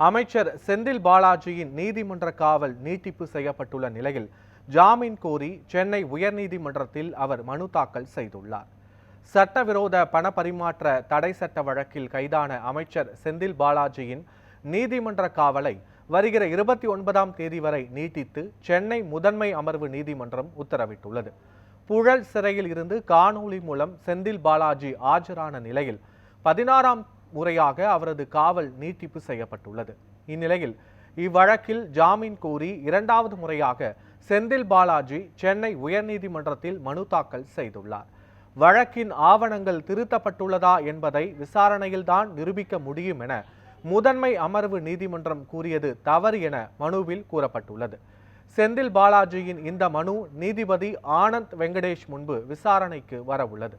அமைச்சர் செந்தில் பாலாஜியின் நீதிமன்ற காவல் நீட்டிப்பு செய்யப்பட்டுள்ள நிலையில் ஜாமீன் கோரி சென்னை உயர்நீதிமன்றத்தில் அவர் மனு தாக்கல் செய்துள்ளார். சட்டவிரோத பண பரிமாற்ற தடை சட்ட வழக்கில் கைதான அமைச்சர் செந்தில் பாலாஜியின் நீதிமன்ற காவலை வருகிற இருபத்தி ஒன்பதாம் தேதி வரை நீட்டித்து சென்னை முதன்மை அமர்வு நீதிமன்றம் உத்தரவிட்டுள்ளது. புழல் சிறையில் இருந்து காணொளி மூலம் செந்தில் பாலாஜி ஆஜரான நிலையில் பதினாறாம் முறையாக அவரது காவல் நீட்டிப்பு செய்யப்பட்டுள்ளது. இந்நிலையில் இவ்வழக்கில் ஜாமீன் கோரி இரண்டாவது முறையாக செந்தில் பாலாஜி சென்னை உயர்நீதிமன்றத்தில் மனு தாக்கல் செய்துள்ளார். வழக்கின் ஆவணங்கள் திருத்தப்பட்டுள்ளதா என்பதை விசாரணையில்தான் நிரூபிக்க முடியும் என முதன்மை அமர்வு நீதிமன்றம் கூறியது தவறு என மனுவில் கூறப்பட்டுள்ளது. செந்தில் பாலாஜியின் இந்த மனு நீதிபதி ஆனந்த் வெங்கடேஷ் முன்பு விசாரணைக்கு வரவுள்ளது.